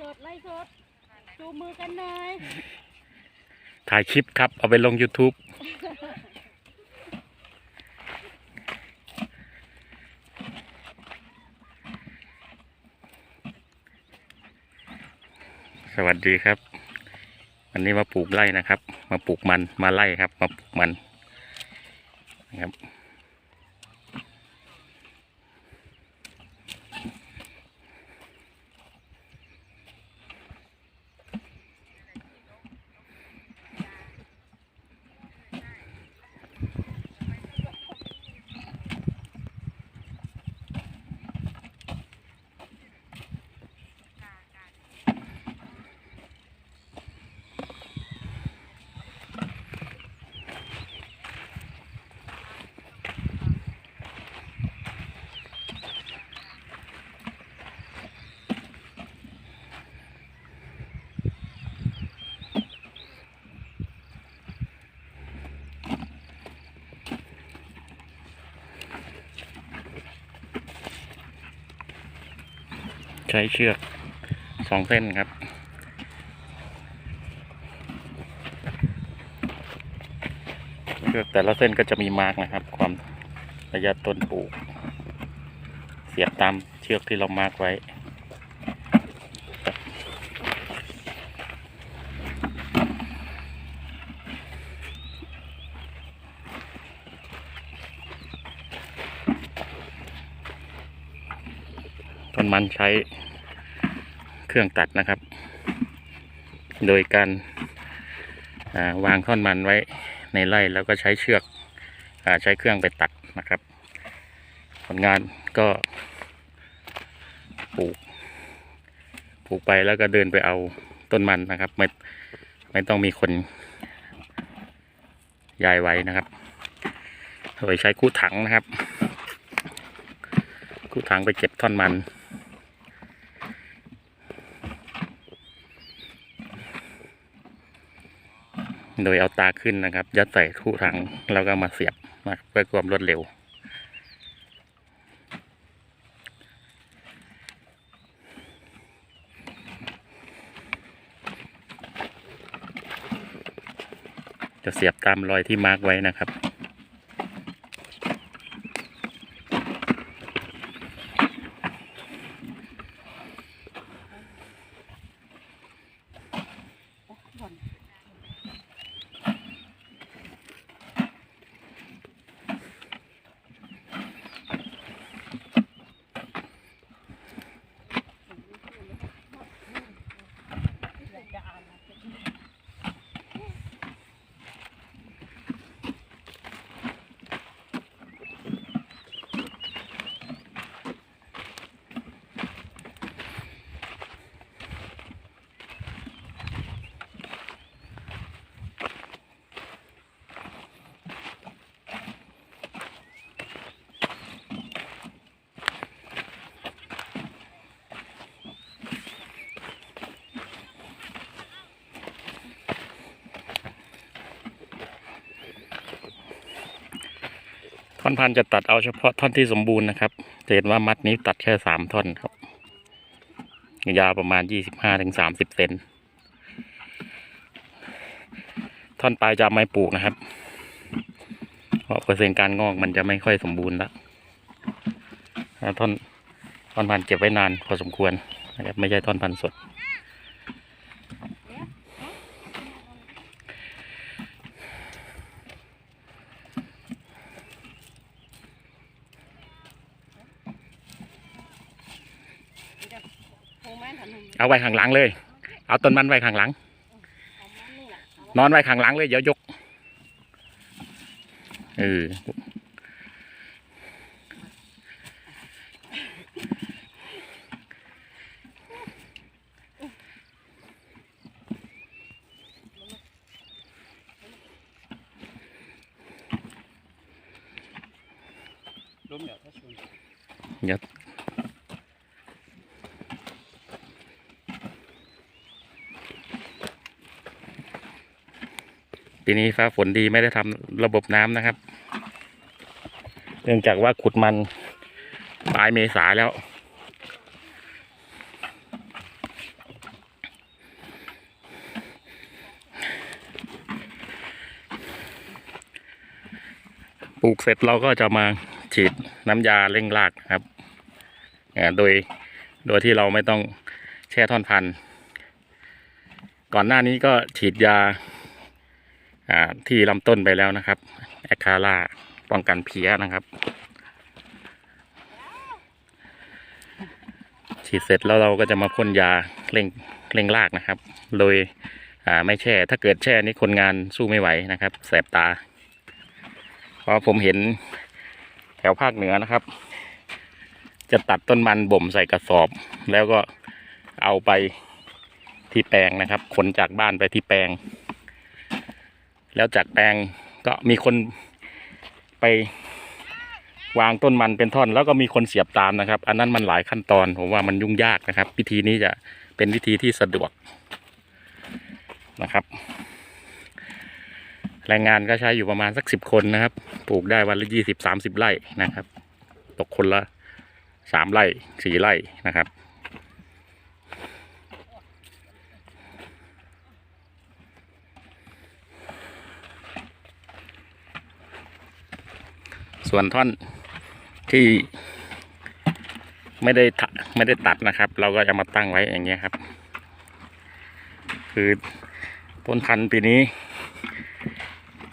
สดไล่สดจูมือกันหน่อยถ่ายคลิปครับ เอาไปลง YouTube สวัสดีครับ วันนี้มาปลูกไร่นะครับ มาปลูกมันมาไล่ครับ มาปลูกมันนะครับ ใช้เชือกสองเส้นครับ เชือกแต่ละเส้นก็จะมีมาร์กนะครับ ความระยะต้นปลูก เสียบตามเชือกที่เรามาร์กไว้ ต้นมันใช้เครื่องตัดนะครับ โดยการาวางท่อนมันไว้ในไร่แล้วก็ใช้เชือกอใช้เครื่องไปตัดนะครับ ผลงานก็ปลูกปลูกไปแล้วก็เดินไปเอาต้นมันนะครับ ไม่ไม่ต้องมีคนยายไว้นะครับโดยใช้คู่ถังนะครับ คู่ถังไปเก็บท่อนมัน โดยเอาตาขึ้นนะครับ ยัดใส่คู่ถังแล้วก็มาเสียบนะครับเพื่อความรวดเร็ว จะเสียบตามรอยที่มาร์กไว้นะครับ ท่ อนพันธุ์จะตัดเอาเฉพาะท่อนที่สมบูรณ์นะครับจะเห็นว่ามัดนี้ตัดแค่สามท่อนครับ ยาวประมาณยี่สิบห้าถึงสามสิบเซนท่อนปลายจะไม่ปลูกนะครับ เพราะเปอร์เซ็นต์การงอกมันจะไม่ค่อยสมบูรณ์แล้วแล้วท่อนท่อนพันธุ์เก็บไว้นานพอสมควรนะครับไม่ใช่ท่อนพันธุ์สด คงแม่นถันหนึ่ง เอาไว้ข้างหลังเลย เอาต้นมันไว้ข้างหลังเอามานี่แหละเอานอนไว้ข้างหลังเลยเดี๋ยวยกเออล้มแล้วถ้าชนยัด ปีนี้ฟ้าฝนดีไม่ได้ทำระบบน้ำนะครับ เนื่องจากว่าขุดมันปลายเมษาแล้ว ปลูกเสร็จเราก็จะมาฉีดน้ำยาเร่งรากครับ โดย โดยที่เราไม่ต้องแช่ท่อนพัน ก่อนหน้านี้ก็ฉีดยา ที่ลำต้นไปแล้วนะครับแอคคาร่าป้องกันเพี้ยนะครับ ฉีดเสร็จแล้วเราก็จะมาพ่นยาเร่งเร่งรากนะครับ โดยไม่แช่ ถ้าเกิดแช่นี่คนงานสู้ไม่ไหวนะครับ แสบตา เพราะผมเห็นแถวภาคเหนือนะครับ จะตัดต้นมันบ่มใส่กระสอบ แล้วก็เอาไปที่แปลงนะครับ ขนจากบ้านไปที่แปลง แล้วจากแปลงก็มีคนไปวางต้นมันเป็นท่อน แล้วก็มีคนเสียบตามนะครับ อันนั้นมันหลายขั้นตอนผมว่ามันยุ่งยากนะครับ วิธีนี้จะเป็นวิธีที่สะดวกนะครับ แรงงานก็ใช้อยู่ประมาณสักสิบคนนะครับ ปลูกได้วันละยี่สิบสามสิบไร่นะครับ ตกคนละสามไร่สี่ไร่นะครับ ส่วนท่อนที่ไม่ได้ทะไม่ได้ตัดนะครับ เราก็จะมาตั้งไว้อย่างเงี้ยครับ คือต้นพันธุ์ปีนี้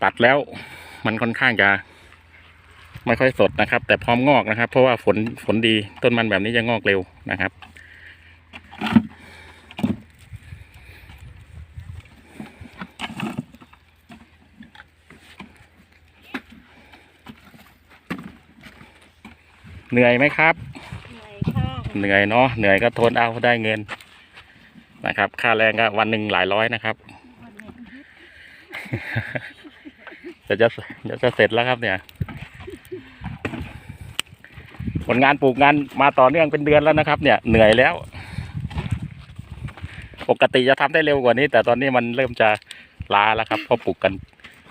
ตัดแล้วมันค่อนข้างจะไม่ค่อยสดนะครับ แต่พร้อมงอกนะครับ เพราะว่าฝนฝนดีต้นมันแบบนี้จะงอกเร็วนะครับ เหนื่อยไหมครับ เหนื่อยค่ะเหนื่อยเนาะเหนื่อยก็ทนเอาได้เงินนะครับ ค่าแรงก็วันหนึ่งหลายร้อยนะครับวันนี้เดี๋ยวจะเดี๋ยวจะเสร็จแล้วครับเนี่ย ผลงานปลูกงานมาต่อเนื่องเป็นเดือนแล้วนะครับ เนี่ย เหนื่อยแล้ว ปกติจะทำได้เร็วกว่านี้ แต่ตอนนี้มันเริ่มจะล้าแล้วครับเพราะปลูกกัน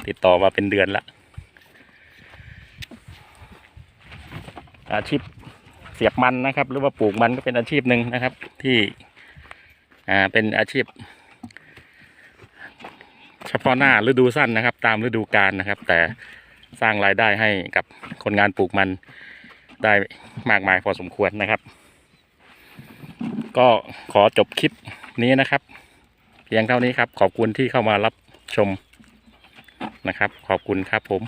ติดต่อมาเป็นเดือนแล้ว อาชีพเสียบมันนะครับ หรือว่าปลูกมันก็เป็นอาชีพหนึ่งนะครับ ที่อ่าเป็นอาชีพ เฉพาะหน้าฤดูสั้นนะครับ ตามฤดูกาลนะครับ แต่สร้างรายได้ให้กับคนงานปลูกมันได้มากมายพอสมควรนะครับ ก็ขอจบคลิปนี้นะครับ เพียงเท่านี้ครับ ขอบคุณที่เข้ามารับชมนะครับ ขอบคุณครับผม